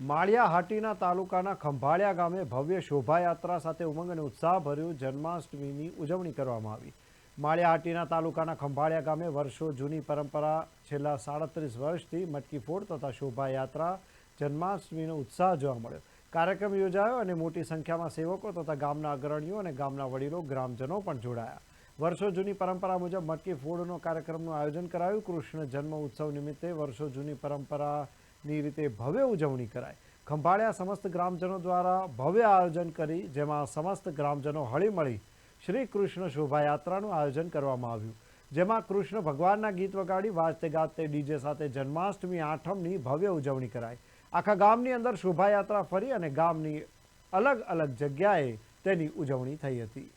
માળિયા હાટીના તાલુકાના ખંભાળિયા ગામે ભવ્ય શોભાયાત્રા સાથે ઉમંગ અને ઉત્સાહભર્યું જન્માષ્ટમીની ઉજવણી કરવામાં આવી. માળિયા હાટીના તાલુકાના ખંભાળિયા ગામે વર્ષો જૂની પરંપરા છેલ્લા સાડત્રીસ વર્ષથી મટકી ફોડ તથા શોભાયાત્રા, જન્માષ્ટમીનો ઉત્સાહ જોવા મળ્યો. કાર્યક્રમ યોજાયો અને મોટી સંખ્યામાં સેવકો તથા ગામના અગ્રણીઓ અને ગામના વડીલો, ગ્રામજનો પણ જોડાયા. વર્ષો જૂની પરંપરા મુજબ મટકી ફોડનો કાર્યક્રમનું આયોજન કરાયું. કૃષ્ણ જન્મ ઉત્સવ નિમિત્તે વર્ષો જૂની પરંપરાની રીતે ભવ્ય ઉજવણી કરાઈ. ખંભાળિયા સમસ્ત ગ્રામજનો દ્વારા ભવ્ય આયોજન કરી, જેમાં સમસ્ત ગ્રામજનો હળીમળી શ્રી કૃષ્ણ શોભાયાત્રાનું આયોજન કરવામાં આવ્યું. જેમાં કૃષ્ણ ભગવાનના ગીત વગાડી, વાજતે ગાજતે ડીજે સાથે જન્માષ્ટમી આઠમની ભવ્ય ઉજવણી કરાઈ. આખા ગામની અંદર શોભાયાત્રા ફરી અને ગામની અલગ અલગ જગ્યાએ તેની ઉજવણી થઈ હતી.